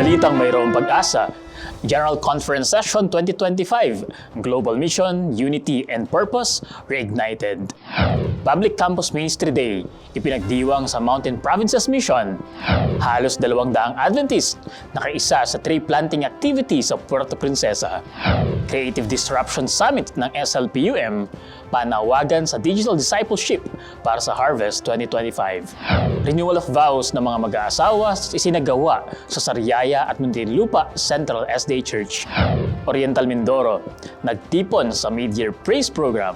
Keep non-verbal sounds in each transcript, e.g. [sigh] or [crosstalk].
Balitang mayroong pag-asa, General Conference Session 2025, Global Mission, Unity and Purpose, Reignited. Public Campus Ministry Day, ipinagdiwang sa Mountain Provinces Mission. Halos dalawang daang Adventist, nakaisa sa tree planting activity sa Puerto Princesa. Creative Disruption Summit ng SLPUM, panawagan sa digital discipleship para sa Harvest 2025. Renewal of vows ng mga mag-aasawa isinagawa sa Sariaya at Muntinlupa Central SDA Church. Oriental Mindoro, nagtipon sa Mid-Year Praise Program.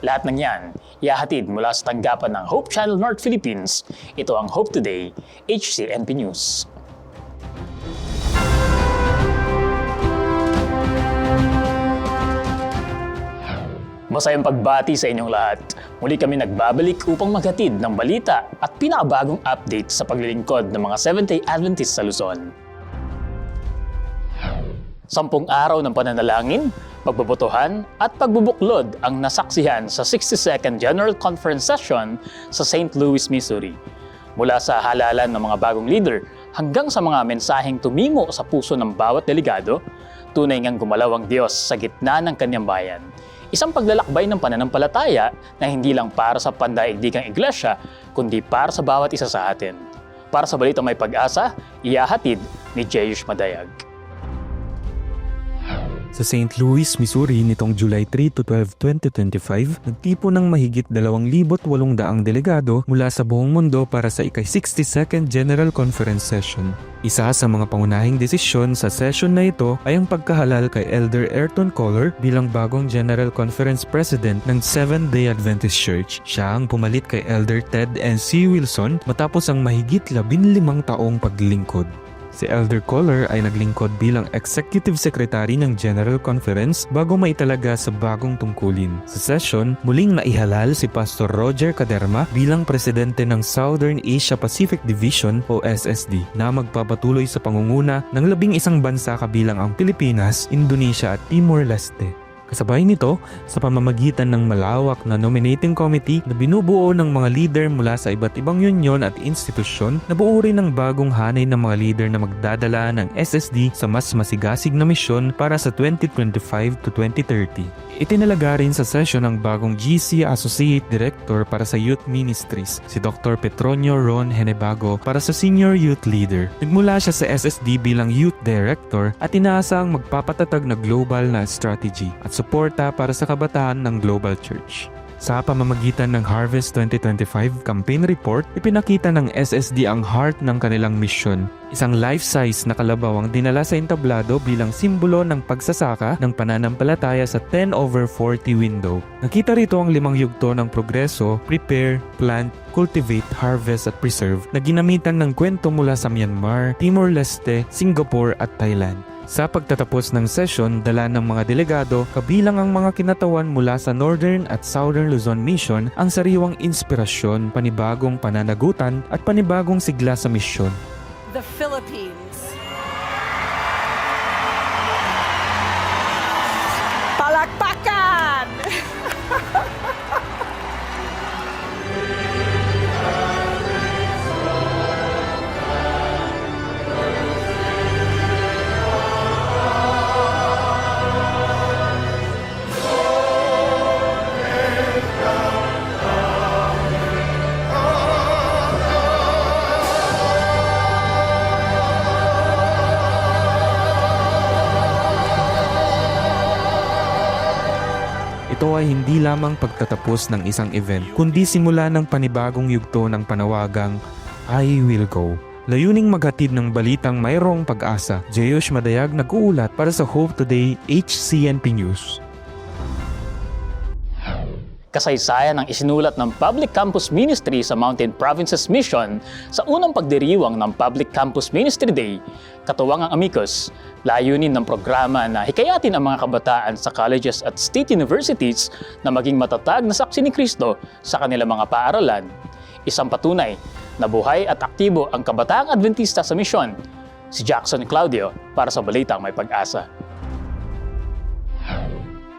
Lahat ng yan, ihahatid mula sa tanggapan ng Hope Channel North Philippines. Ito ang Hope Today, HCNP News. Masayang pagbati sa inyong lahat. Muli kami nagbabalik upang maghatid ng balita at pinakabagong update sa paglilingkod ng mga Seventh-day Adventist sa Luzon. Sampung araw ng pananalangin, pagbubutuhan at pagbubuklod ang nasaksihan sa 62nd General Conference Session sa St. Louis, Missouri. Mula sa halalan ng mga bagong leader hanggang sa mga mensaheng tumimo sa puso ng bawat delegado, tunay ngang gumalaw ang Diyos sa gitna ng kanyang bayan. Isang paglalakbay ng pananampalataya na hindi lang para sa pandaigdigang iglesia, kundi para sa bawat isa sa atin. Para sa balita may pag-asa, iyahatid ni Jeyush Madayag. Sa St. Louis, Missouri nitong July 3 to 12, 2025, nagtipo ng mahigit 2,800 delegado mula sa buong mundo para sa ikay-62nd General Conference Session. Isa sa mga pangunahing desisyon sa session na ito ay ang pagkahalal kay Elder Ayrton Kohler bilang bagong General Conference President ng Seventh-day Adventist Church. Siya ang pumalit kay Elder Ted N. C. Wilson matapos ang mahigit 15 taong paglingkod. Si Elder Kohler ay naglingkod bilang Executive Secretary ng General Conference bago maitalaga sa bagong tungkulin. Sa session, muling naihalal si Pastor Roger Caderma bilang Presidente ng Southern Asia Pacific Division o SSD na magpapatuloy sa pangunguna ng labing isang bansa kabilang ang Pilipinas, Indonesia at Timor-Leste. Kasabay nito, sa pamamagitan ng malawak na nominating committee na binubuo ng mga leader mula sa iba't ibang union at institusyon, nabuo rin ng bagong hanay ng mga leader na magdadala ng SSD sa mas masigasig na misyon para sa 2025 to 2030. Itinalaga rin sa session ang bagong GC Associate Director para sa Youth Ministries, si Dr. Petronio Ron Henebago para sa Senior Youth Leader. Nagmula siya sa SSD bilang Youth Director at inaasang magpapatatag na global na strategy at suporta para sa kabataan ng Global Church. Sa pamamagitan ng Harvest 2025 campaign report, ipinakita ng SSD ang heart ng kanilang misyon. Isang life-size na kalabaw ang dinala sa entablado bilang simbolo ng pagsasaka ng pananampalataya sa 10 over 40 window. Nakita rito ang limang yugto ng progreso, prepare, plant, cultivate, harvest at preserve na ginamitan ng kwento mula sa Myanmar, Timor-Leste, Singapore at Thailand. Sa pagtatapos ng session, dala ng mga delegado, kabilang ang mga kinatawan mula sa Northern at Southern Luzon Mission ang sariwang inspirasyon, panibagong pananagutan at panibagong sigla sa misyon. the Philippines. Ito ay hindi lamang pagtatapos ng isang event, kundi simula ng panibagong yugto ng panawagang I will go. Layuning maghatid ng balitang mayroong pag-asa. Jeyosh Madayag nag-uulat para sa Hope Today HCNP News. Kasaysayan ang isinulat ng Public Campus Ministry sa Mountain Provinces Mission sa unang pagdiriwang ng Public Campus Ministry Day, katuwang ang amicus, layunin ng programa na hikayatin ang mga kabataan sa colleges at state universities na maging matatag na saksi ni Kristo sa kanilang mga paaralan. Isang patunay na buhay at aktibo ang kabataang Adventista sa misyon. Si Jackson Claudio para sa Balitang May Pag-asa.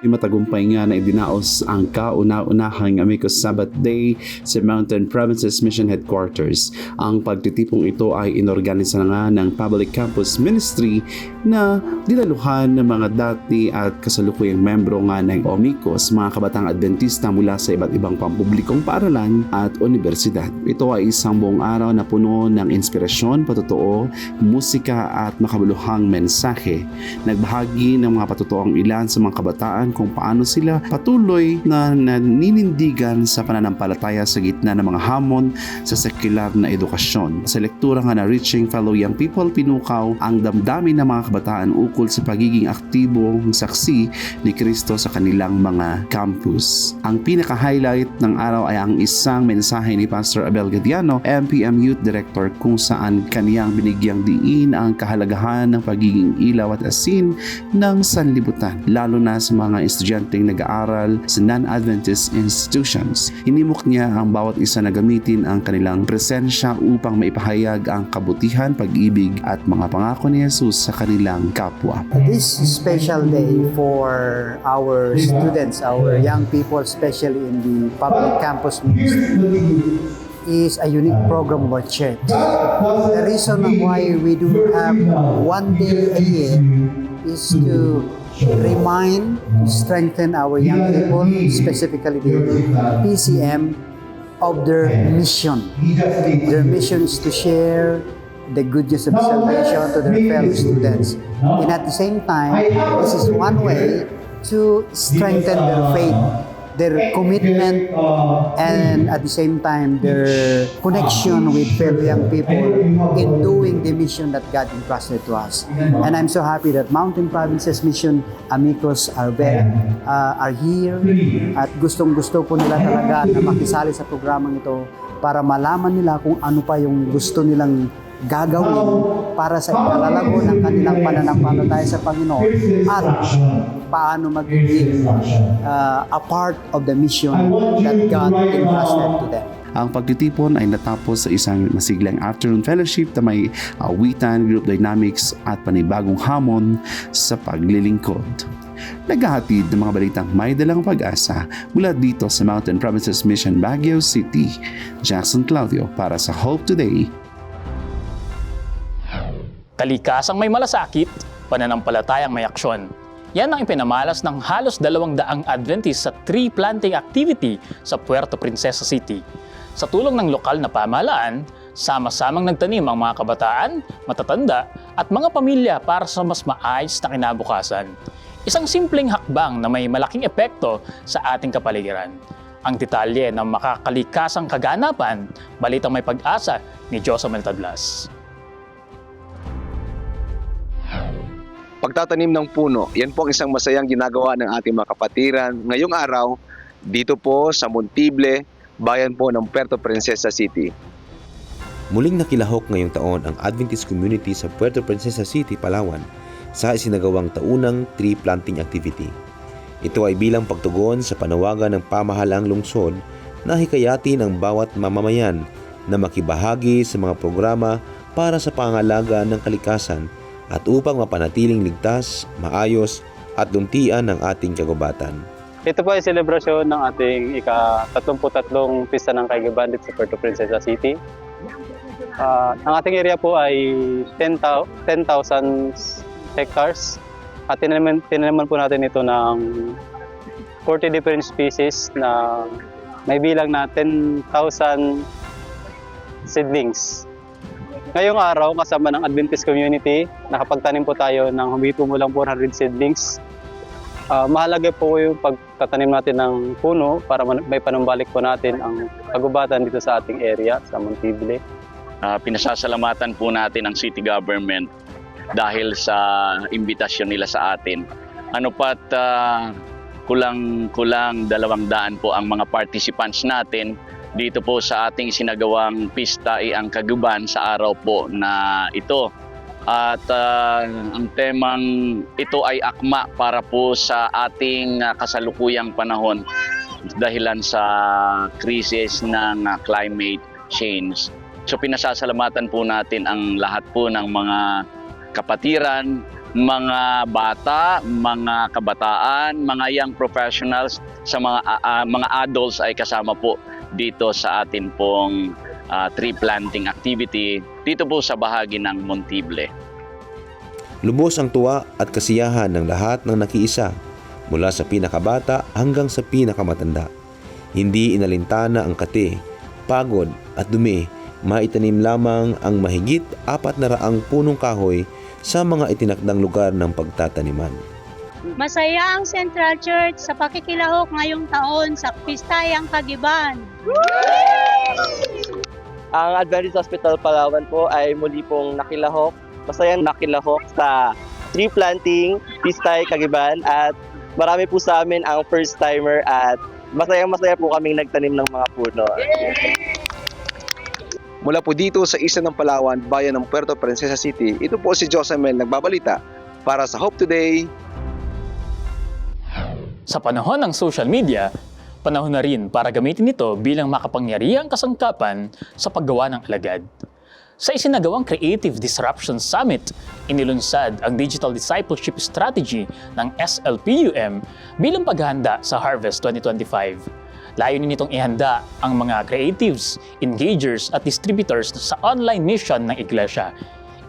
Matagumpay nga na idinaos ang kauna-unahang Amicus Sabbath Day sa Mountain Provinces Mission Headquarters. Ang pagtitipong ito ay inorganisa nga ng Public Campus Ministry na dinaluhan ng mga dati at kasalukuyang membro nga ng Omicos, mga kabatang Adventista mula sa iba't ibang pampublikong paaralan at universidad. Ito ay isang buong araw na puno ng inspirasyon, patotoo, musika at makabuluhang mensahe. Nagbahagi ng mga patotoong ilan sa mga kabataan kung paano sila patuloy na naninindigan sa pananampalataya sa gitna ng mga hamon sa sekular na edukasyon. Sa lektura nga na Reaching Fellow Young People, pinukaw ang damdamin ng mga kabataan ukol sa pagiging aktibong saksi ni Kristo sa kanilang mga campus. Ang pinaka-highlight ng araw ay ang isang mensahe ni Pastor Abel Gadiano, MPM Youth Director, kung saan kaniyang binigyang diin ang kahalagahan ng pagiging ilaw at asin ng sanlibutan, lalo na sa mga estudyanteng nag-aaral sa non-Adventist institutions. Inimok niya ang bawat isa na gamitin ang kanilang presensya upang maipahayag ang kabutihan, pag-ibig at mga pangako ni Jesus sa kanilang kapwa. This special day for our students, our young people, especially in the public campus ministry, is a unique program of our church. The reason why we do have one day a year is to remind, strengthen our young people, specifically the PCM, of their mission. Their mission is to share the good news of salvation to their fellow students. And at the same time, this is one way to strengthen their faith, their commitment, and at the same time, their connection with fellow young people in doing the mission that God entrusted to us. And I'm so happy that Mountain Provinces Mission Amigos are, there, uh, are here at gustong-gusto po nila talaga na makisali sa programang ito para malaman nila kung ano pa yung gusto nilang gagawin para sa ikalalago ng kanilang pananampalataya sa Panginoon at paano magiging uh, a part of the mission that God entrusted to them. Ang pagtitipon ay natapos sa isang masiglang afternoon fellowship na may awitan, group dynamics at panibagong hamon sa paglilingkod. Naghahatid ng mga balitang may dalang pag-asa mula dito sa Mountain Provinces Mission Baguio City. Jackson Claudio para sa Hope Today Kalikasang may malasakit, pananampalatayang may aksyon. Yan ang ipinamalas ng halos dalawang daang Adventist sa tree planting activity sa Puerto Princesa City. Sa tulong ng lokal na pamahalaan, sama-samang nagtanim ang mga kabataan, matatanda at mga pamilya para sa mas maayos na kinabukasan. Isang simpleng hakbang na may malaking epekto sa ating kapaligiran. Ang detalye ng makakalikasang kaganapan, balitang may pag-asa ni Josamel Tadlas. Pagtatanim ng puno, yan po ang isang masayang ginagawa ng ating mga kapatiran. Ngayong araw, dito po sa Montible, bayan po ng Puerto Princesa City. Muling nakilahok ngayong taon ang Adventist community sa Puerto Princesa City, Palawan sa isinagawang taunang tree planting activity. Ito ay bilang pagtugon sa panawagan ng pamahalang lungsod na hikayatin ang bawat mamamayan na makibahagi sa mga programa para sa pangalaga ng kalikasan at upang mapanatiling ligtas, maayos at luntian ang ating kagubatan. Ito po ay selebrasyon ng ating ika-33 pista ng Kaigi Bandit sa Puerto Princesa City. Ah, ang ating area po ay 10,000 10,000 hectares at tinanaman, tinanaman po natin ito ng 40 different species na may bilang na 10,000 seedlings. Ngayong araw, kasama ng Adventist community, nakapagtanim po tayo ng humipumulang 400 seedlings Ah, mahalaga po yung pagtatanim natin ng puno para may panumbalik po natin ang kagubatan dito sa ating area, sa Montible. Ah, pinasasalamatan po natin ang city government dahil sa imbitasyon nila sa atin. Ano pat ah, kulang-kulang dalawang daan po ang mga participants natin dito po sa ating isinagawang pista ay ang kaguban sa araw po na ito. At ah, ang temang ito ay akma para po sa ating ah, kasalukuyang panahon dahilan sa krisis ng ah, climate change. So pinasasalamatan po natin ang lahat po ng mga kapatiran mga bata, mga kabataan, mga young professionals, sa mga ah, mga adults ay kasama po dito sa atin pong ah, tree planting activity dito po sa bahagi ng Montible. Lubos ang tuwa at kasiyahan ng lahat ng nakiisa mula sa pinakabata hanggang sa pinakamatanda. Hindi inalintana ang kate, pagod at dumi, maitanim lamang ang mahigit apat na raang punong kahoy sa mga itinakdang lugar ng pagtataniman. Masaya ang Central Church sa pakikilahok ngayong taon sa Pistayang Kagiban. Ang Adventist Hospital Palawan po ay muli pong nakilahok, masayang nakilahok sa tree planting, Pistay, Kagiban. At marami po sa amin ang first timer at masayang masaya po kaming nagtanim ng mga puno. Mula po dito sa isa ng Palawan, bayan ng Puerto Princesa City, ito po si Josemel nagbabalita para sa Hope Today. Sa panahon ng social media, panahon na rin para gamitin ito bilang makapangyarihang kasangkapan sa paggawa ng alagad. Sa isinagawang Creative Disruption Summit, inilunsad ang Digital Discipleship Strategy ng SLPUM bilang paghahanda sa Harvest 2025. Layunin nitong ihanda ang mga creatives, engagers at distributors sa online mission ng Iglesia.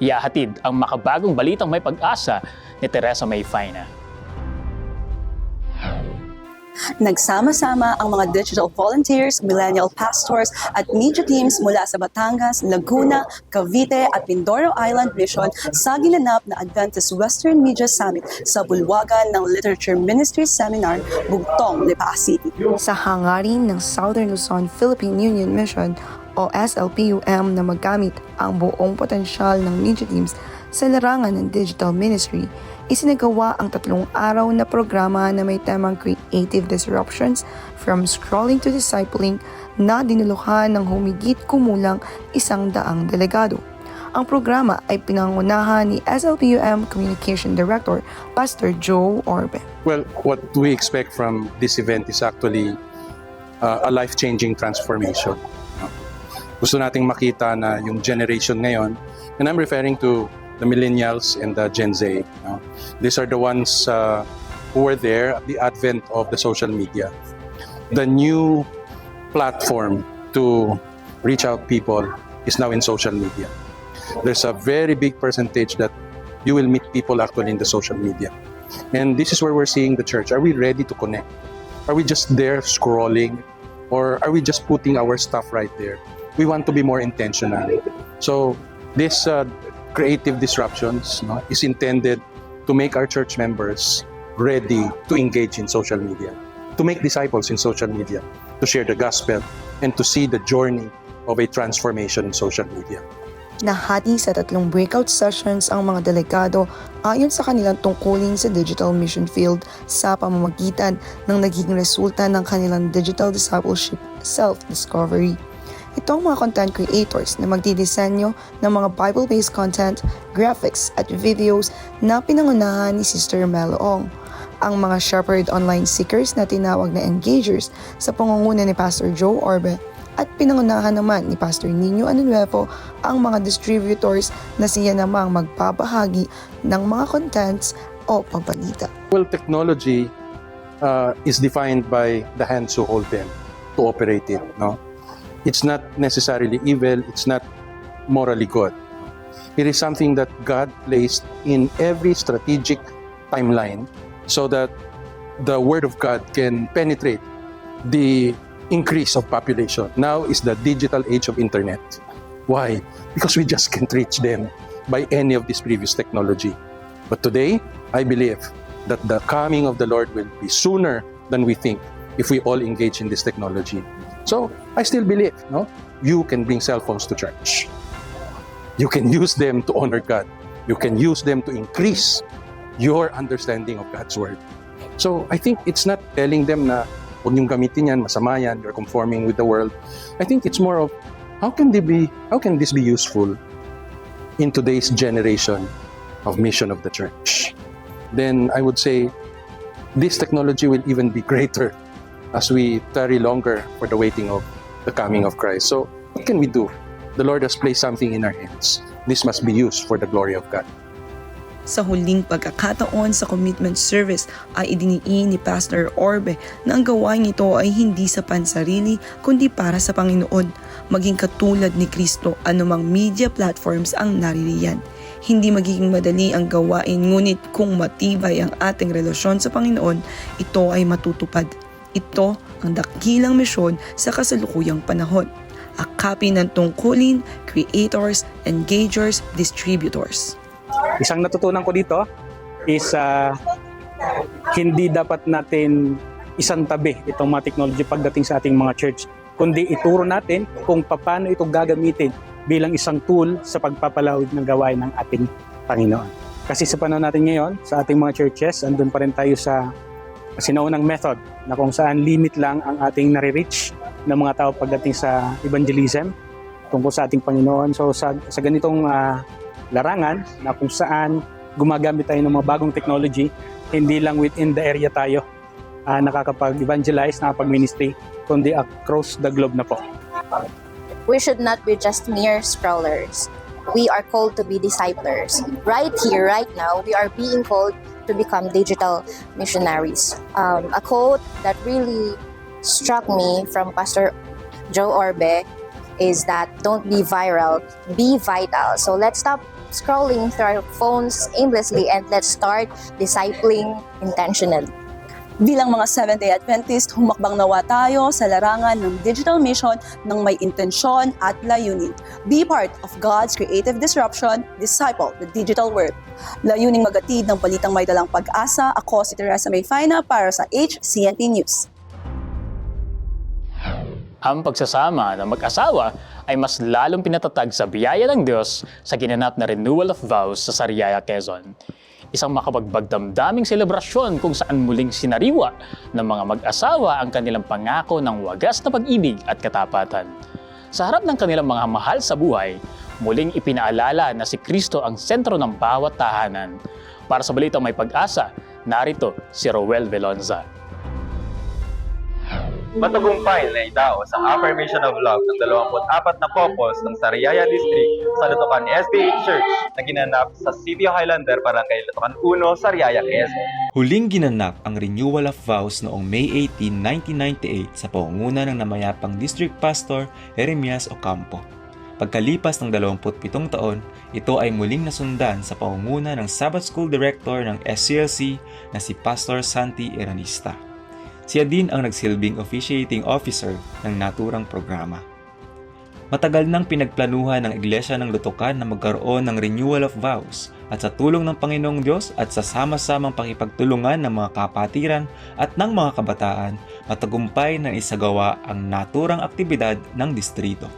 Iyahatid ang makabagong balitang may pag-asa ni Teresa May Faina. Nagsama-sama ang mga digital volunteers, millennial pastors at media teams mula sa Batangas, Laguna, Cavite at Mindoro Island Mission sa ginanap na Adventist Western Media Summit sa bulwagan ng Literature Ministry Seminar, Bugtong, Lipa City. sa hangarin ng Southern Luzon Philippine Union Mission o SLPUM na magamit ang buong potensyal ng media teams sa larangan ng digital ministry, isinagawa ang tatlong araw na programa na may temang Creative Disruptions from Scrolling to Discipling na dinuluhan ng humigit kumulang isang daang delegado. Ang programa ay pinangunahan ni SLPUM Communication Director Pastor Joe Orbe. Well, what we expect from this event is actually uh, a life-changing transformation. Gusto nating makita na yung generation ngayon, and I'm referring to the millennials and the Gen Z. no? These are the ones uh, who were there at the advent of the social media. The new platform to reach out people is now in social media. There's a very big percentage that you will meet people actually in the social media. And this is where we're seeing the church. Are we ready to connect? Are we just there scrolling? Or are we just putting our stuff right there? We want to be more intentional. So, this uh, creative disruptions no, is intended to make our church members ready to engage in social media, to make disciples in social media, to share the gospel, and to see the journey of a transformation in social media. Nahati sa tatlong breakout sessions ang mga delegado ayon sa kanilang tungkulin sa digital mission field sa pamamagitan ng nagiging resulta ng kanilang digital discipleship self-discovery. Ito ang mga content creators na magdidisenyo ng mga Bible-based content, graphics at videos na pinangunahan ni Sister Meloong. Ang mga Shepherd Online Seekers na tinawag na Engagers sa pangunguna ni Pastor Joe Orbe at pinangunahan naman ni Pastor Nino Anunuevo ang mga distributors na siya namang magbabahagi ng mga contents o pabalita. Well, technology uh, is defined by the hands who hold them to operate it. No, it's not necessarily evil. It's not morally good. It is something that God placed in every strategic timeline so that the Word of God can penetrate the increase of population. Now is the digital age of internet. Why? Because we just can't reach them by any of this previous technology. But today, I believe that the coming of the Lord will be sooner than we think if we all engage in this technology. So, I still believe, no? You can bring cell phones to church. You can use them to honor God. You can use them to increase your understanding of God's word. So, I think it's not telling them na huwag niyong gamitin yan, masama yan, you're conforming with the world. I think it's more of how can they be how can this be useful in today's generation of mission of the church? Then I would say this technology will even be greater as we tarry longer for the waiting of the coming of Christ. So what can we do? The Lord has placed something in our hands. This must be used for the glory of God. Sa huling pagkakataon sa commitment service ay idiniin ni Pastor Orbe na ang gawain ito ay hindi sa pansarili kundi para sa Panginoon, maging katulad ni Kristo anumang media platforms ang naririyan. Hindi magiging madali ang gawain ngunit kung matibay ang ating relasyon sa Panginoon, ito ay matutupad. Ito ang dakilang misyon sa kasalukuyang panahon. Akapin ng tungkulin, creators, engagers, distributors. Isang natutunan ko dito is ah, hindi dapat natin isang tabi itong mga technology pagdating sa ating mga church, kundi ituro natin kung paano ito gagamitin bilang isang tool sa pagpapalawig ng gawain ng ating Panginoon. Kasi sa panahon natin ngayon, sa ating mga churches, andun pa rin tayo sa sinaunang method na kung saan limit lang ang ating nare-reach ng mga tao pagdating sa evangelism tungkol sa ating Panginoon. So sa, sa ganitong ah, larangan na kung saan gumagamit tayo ng mga bagong technology, hindi lang within the area tayo ah, nakakapag-evangelize, nakakapag-ministry, kundi across the globe na po. we should not be just mere scrollers. We are called to be disciplers. Right here, right now, we are being called to become digital missionaries. Um, a quote that really struck me from Pastor Joe Orbe is that don't be viral, be vital. So let's stop scrolling through our phones aimlessly and let's start discipling intentionally. Bilang mga Seventh-day Adventist, humakbang nawa tayo sa larangan ng digital mission ng may intensyon at layunin. Be part of God's creative disruption, disciple the digital world. Layuning magatid ng balitang may dalang pag-asa, ako si Teresa Mayfaina para sa HCNP News. Ang pagsasama ng mag-asawa ay mas lalong pinatatag sa biyaya ng Diyos sa ginanap na renewal of vows sa Sariaya, Quezon. Isang makapagbagdamdaming selebrasyon kung saan muling sinariwa ng mga mag-asawa ang kanilang pangako ng wagas na pag-ibig at katapatan. Sa harap ng kanilang mga mahal sa buhay, muling ipinaalala na si Kristo ang sentro ng bawat tahanan. Para sa balitang may pag-asa, narito si Roel Velonza. Matagumpay na idaos ang affirmation of love ng 24 na couples ng Sariaya District sa Lutukan SDA Church na ginanap sa City Highlander Barangay Lutukan 1, Sariaya, Quezon. Huling ginanap ang renewal of vows noong May 18, 1998 sa pangunguna ng namayapang District Pastor Jeremias Ocampo. Pagkalipas ng 27 taon, ito ay muling nasundan sa pangunguna ng Sabbath School Director ng SCLC na si Pastor Santi Eranista. Siya din ang nagsilbing officiating officer ng naturang programa. Matagal nang pinagplanuhan ng Iglesia ng Lutukan na magkaroon ng renewal of vows at sa tulong ng Panginoong Diyos at sa sama-samang pakipagtulungan ng mga kapatiran at ng mga kabataan, matagumpay na isagawa ang naturang aktibidad ng distrito.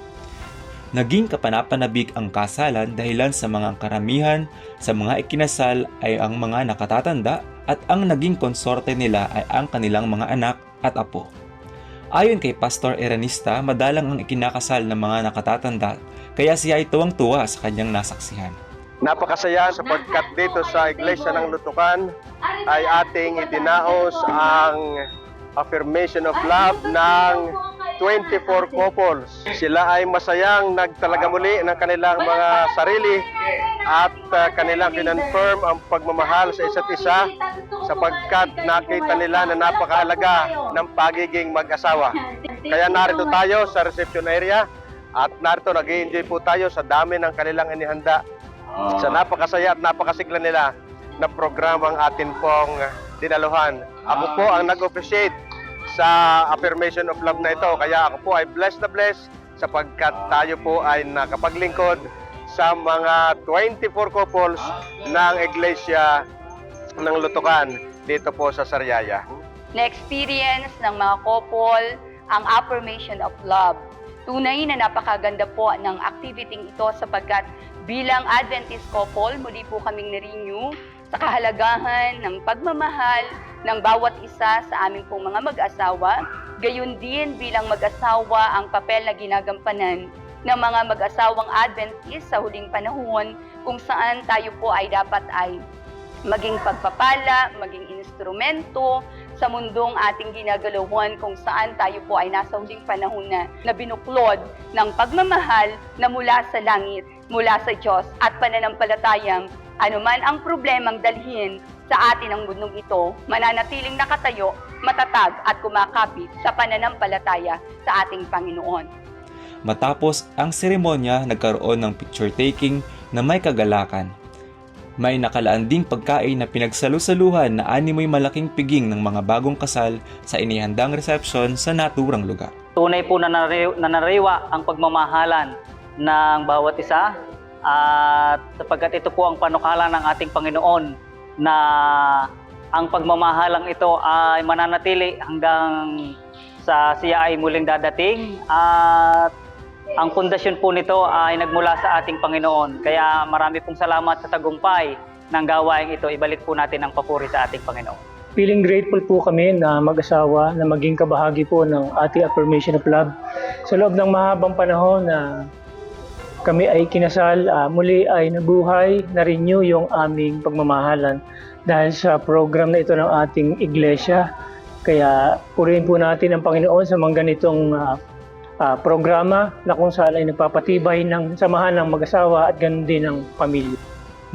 Naging kapanapanabik ang kasalan dahilan sa mga karamihan sa mga ikinasal ay ang mga nakatatanda at ang naging konsorte nila ay ang kanilang mga anak at apo. Ayon kay Pastor Eranista, madalang ang ikinakasal ng mga nakatatanda kaya siya ay tuwang-tuwa sa kanyang nasaksihan. Napakasaya sapagkat dito sa Iglesia ng Lutukan ay ating idinaos ang affirmation of love ng 24 couples. Sila ay masayang nagtalaga muli ng kanilang mga sarili at uh, kanilang kinonfirm ang pagmamahal sa isa't isa sapagkat nakita nila na napakahalaga ng pagiging mag-asawa. [laughs] Kaya narito tayo sa reception area at narito nag enjoy po tayo sa dami ng kanilang inihanda. Sa napakasaya at napakasigla nila na programang atin pong dinaluhan. Ako po ang nag-appreciate sa affirmation of love na ito. Kaya ako po ay blessed na blessed sapagkat tayo po ay nakapaglingkod sa mga 24 couples ng Iglesia ng Lutukan dito po sa Sariaya. na-experience ng mga couple ang affirmation of love. Tunay na napakaganda po ng activity ito sapagkat bilang Adventist couple, muli po kaming na-renew sa kahalagahan ng pagmamahal ng bawat isa sa aming pong mga mag-asawa. Gayun din bilang mag-asawa ang papel na ginagampanan ng mga mag-asawang Adventist sa huling panahon kung saan tayo po ay dapat ay maging pagpapala, maging instrumento sa mundong ating ginagalawan kung saan tayo po ay nasa huling panahon na, na binuklod ng pagmamahal na mula sa langit, mula sa Diyos at pananampalatayang Ano man ang problemang dalhin sa atin ang mundong ito, mananatiling nakatayo, matatag at kumakapit sa pananampalataya sa ating Panginoon. Matapos ang seremonya, nagkaroon ng picture taking na may kagalakan. May nakalaan ding pagkain na pinagsalusaluhan na animoy malaking piging ng mga bagong kasal sa inihandang resepsyon sa naturang lugar. Tunay po na nanari- nanariwa ang pagmamahalan ng bawat isa at sapagkat ito po ang panukala ng ating Panginoon na ang pagmamahalang ito ay mananatili hanggang sa siya ay muling dadating at ang pundasyon po nito ay nagmula sa ating Panginoon. Kaya marami pong salamat sa tagumpay ng gawaing ito. Ibalik po natin ang papuri sa ating Panginoon. Feeling grateful po kami na mag-asawa na maging kabahagi po ng ating affirmation of love. Sa loob ng mahabang panahon na kami ay kinasal, ah, muli ay nabuhay, na-renew yung aming pagmamahalan dahil sa program na ito ng ating iglesia. Kaya purihin po natin ang Panginoon sa mga ganitong ah, ah, programa na kung saan ay nagpapatibay ng samahan ng mag-asawa at ganun din ng pamilya.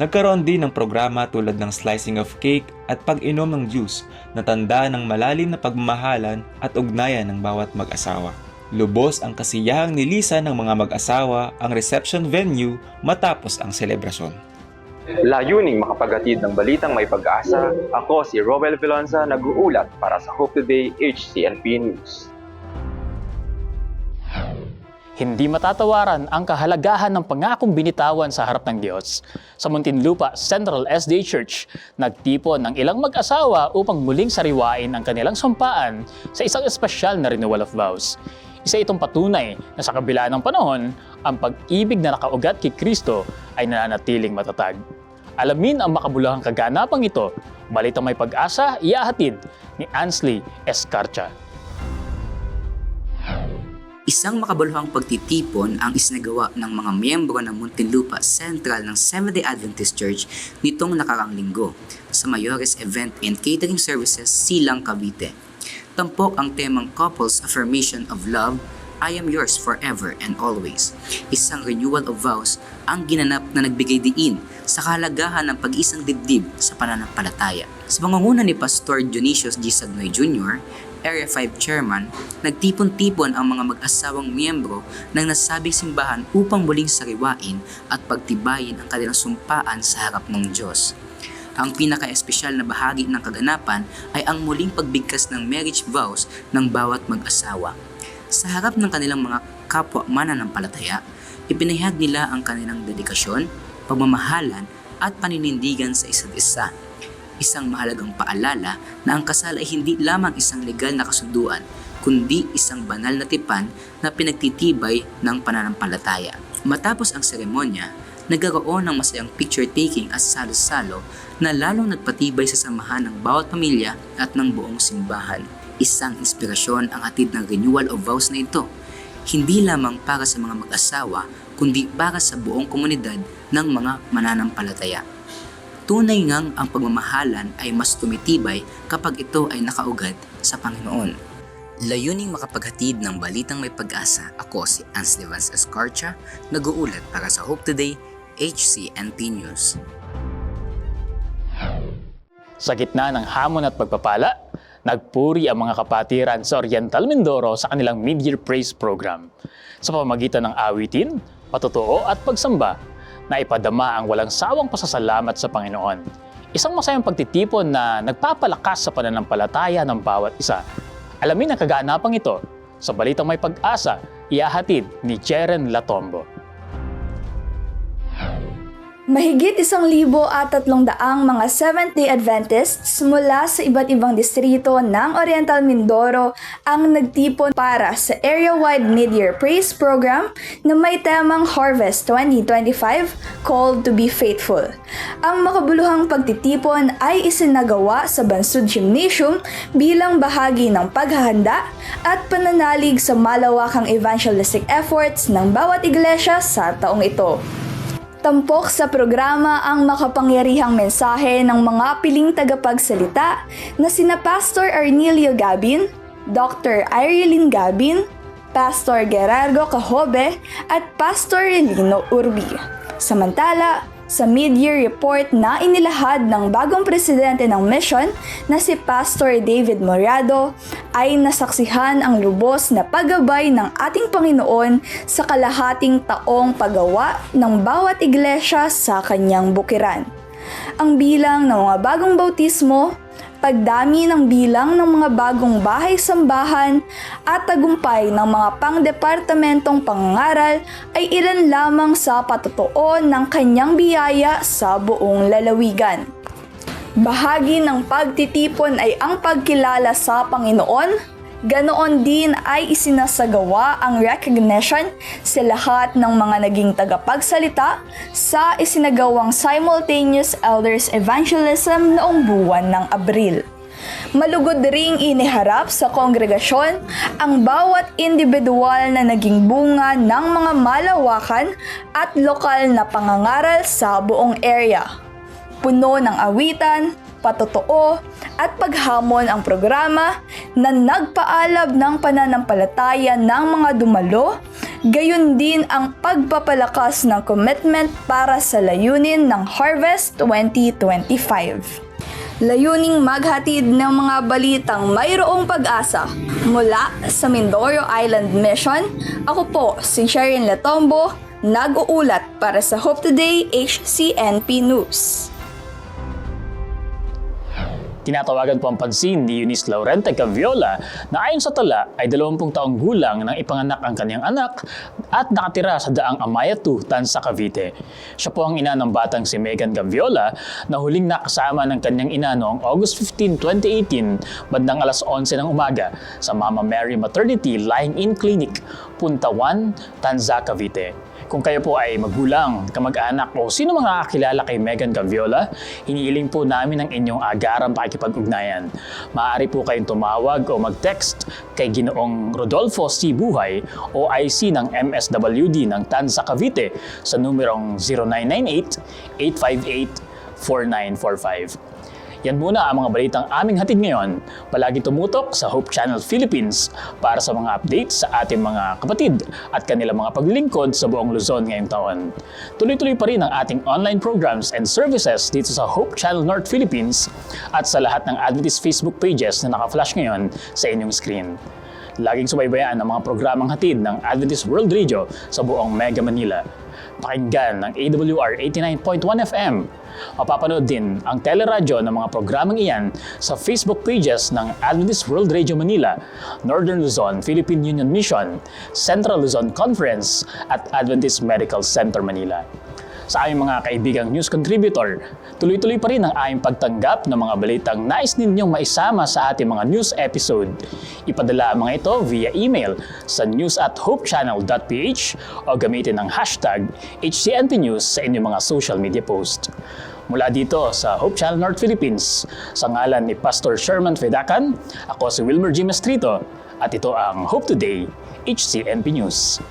Nagkaroon din ng programa tulad ng slicing of cake at pag-inom ng juice na tanda ng malalim na pagmamahalan at ugnayan ng bawat mag-asawa. Lubos ang kasiyahang nilisan ng mga mag-asawa ang reception venue matapos ang selebrasyon. Layuning makapaghatid ng balitang may pag-asa, ako si Robel Vilonza nag-uulat para sa Hope Today HCNP News. Hindi matatawaran ang kahalagahan ng pangakong binitawan sa harap ng Diyos. Sa Muntinlupa Central SDA Church, nagtipon ng ilang mag-asawa upang muling sariwain ang kanilang sumpaan sa isang espesyal na renewal of vows. Isa itong patunay na sa kabila ng panahon, ang pag-ibig na nakaugat kay Kristo ay nananatiling matatag. Alamin ang makabuluhang kaganapang ito, balitang may pag-asa, iahatid ni Ansley Escarcha. Isang makabuluhang pagtitipon ang isinagawa ng mga miyembro ng Muntinlupa Central ng Seventh-day Adventist Church nitong nakarang linggo sa Mayores Event and Catering Services Silang Cavite. Tampok ang temang Couples Affirmation of Love, I am yours forever and always. Isang renewal of vows ang ginanap na nagbigay diin sa kahalagahan ng pag-isang dibdib sa pananampalataya. Sa pangunguna ni Pastor Dionisius G. Sagnoy Jr., Area 5 Chairman, nagtipon-tipon ang mga mag-asawang miyembro ng nasabing simbahan upang muling sariwain at pagtibayin ang kanilang sumpaan sa harap ng Diyos. Ang pinaka-espesyal na bahagi ng kaganapan ay ang muling pagbigkas ng marriage vows ng bawat mag-asawa. Sa harap ng kanilang mga kapwa mananampalataya, ipinahayag nila ang kanilang dedikasyon, pagmamahalan at paninindigan sa isa't isa isang mahalagang paalala na ang kasal ay hindi lamang isang legal na kasunduan, kundi isang banal na tipan na pinagtitibay ng pananampalataya. Matapos ang seremonya, nagkaroon ng masayang picture taking at salo-salo na lalong nagpatibay sa samahan ng bawat pamilya at ng buong simbahan. Isang inspirasyon ang atid ng renewal of vows na ito, hindi lamang para sa mga mag-asawa, kundi para sa buong komunidad ng mga mananampalataya. Tunay ngang ang pagmamahalan ay mas tumitibay kapag ito ay nakaugat sa Panginoon. Layuning makapaghatid ng balitang may pag-asa, ako si Ansley Vance Escarcha, nag-uulat para sa Hope Today, HCNP News. Sa gitna ng hamon at pagpapala, nagpuri ang mga kapatiran sa Oriental Mindoro sa kanilang Mid-Year Praise Program. Sa pamamagitan ng awitin, patutuo at pagsamba, na ipadama ang walang sawang pasasalamat sa Panginoon. Isang masayang pagtitipon na nagpapalakas sa pananampalataya ng bawat isa. Alamin ang kaganapang ito sa Balitang May Pag-asa, iahatid ni Jeren Latombo. Mahigit isang libo at tatlong daang mga Seventh-day Adventists mula sa iba't ibang distrito ng Oriental Mindoro ang nagtipon para sa area-wide mid-year praise program na may temang Harvest 2025 called to be faithful. Ang makabuluhang pagtitipon ay isinagawa sa Bansud Gymnasium bilang bahagi ng paghahanda at pananalig sa malawakang evangelistic efforts ng bawat iglesia sa taong ito. Tampok sa programa ang makapangyarihang mensahe ng mga piling tagapagsalita na sina Pastor Arnelio Gabin, Dr. Irene Gabin, Pastor Gerardo Cahobe at Pastor Lino Urbi. Samantala, Sa mid-year report na inilahad ng bagong presidente ng mission na si Pastor David Morado ay nasaksihan ang lubos na paggabay ng ating Panginoon sa kalahating taong paggawa ng bawat iglesia sa kanyang bukiran. Ang bilang ng mga bagong bautismo, pagdami ng bilang ng mga bagong bahay-sambahan at tagumpay ng mga pang-departamentong pangangaral ay ilan lamang sa patotoo ng kanyang biyaya sa buong lalawigan. Bahagi ng pagtitipon ay ang pagkilala sa Panginoon, Ganoon din ay isinasagawa ang recognition sa lahat ng mga naging tagapagsalita sa isinagawang simultaneous elders evangelism noong buwan ng Abril. Malugod ring iniharap sa kongregasyon ang bawat individual na naging bunga ng mga malawakan at lokal na pangangaral sa buong area. Puno ng awitan, patotoo at paghamon ang programa na nagpaalab ng pananampalataya ng mga dumalo, gayon din ang pagpapalakas ng commitment para sa layunin ng Harvest 2025. Layuning maghatid ng mga balitang mayroong pag-asa mula sa Mindoro Island Mission. Ako po si Sharon Latombo, nag-uulat para sa Hope Today HCNP News. Tinatawagan po ang pansin ni Eunice Laurente Caviola na ayon sa tala ay 20 taong gulang nang ipanganak ang kanyang anak at nakatira sa daang Amaya 2, Tansa, Cavite. Siya po ang ina ng batang si Megan Caviola na huling nakasama ng kanyang ina noong August 15, 2018 bandang alas 11 ng umaga sa Mama Mary Maternity Lying-in Clinic, Puntawan, Tanza, Cavite. Kung kayo po ay magulang, kamag-anak o sino mga kakilala kay Megan Gaviola, hinihiling po namin ang inyong agarang pakikipag-ugnayan. Maaari po kayong tumawag o mag-text kay Ginoong Rodolfo C. Buhay o IC ng MSWD ng Tanza Cavite sa numerong 0998-858-4945. Yan muna ang mga balitang aming hatid ngayon. Palagi tumutok sa Hope Channel Philippines para sa mga updates sa ating mga kapatid at kanilang mga paglilingkod sa buong Luzon ngayong taon. Tuloy-tuloy pa rin ang ating online programs and services dito sa Hope Channel North Philippines at sa lahat ng Adventist Facebook pages na naka-flash ngayon sa inyong screen. Laging subaybayan ang mga programang hatid ng Adventist World Radio sa buong Mega Manila. Pakinggan ng AWR 89.1 FM. Mapapanood din ang teleradyo ng mga programang iyan sa Facebook pages ng Adventist World Radio Manila, Northern Luzon Philippine Union Mission, Central Luzon Conference at Adventist Medical Center Manila. Sa aming mga kaibigang news contributor, tuloy-tuloy pa rin ang aming pagtanggap ng mga balitang nais ninyong maisama sa ating mga news episode. Ipadala ang mga ito via email sa news at hopechannel.ph o gamitin ang hashtag HCNP sa inyong mga social media post. Mula dito sa Hope Channel North Philippines, sa ngalan ni Pastor Sherman Fedakan, ako si Wilmer G. Mastrito at ito ang Hope Today, HCNP News.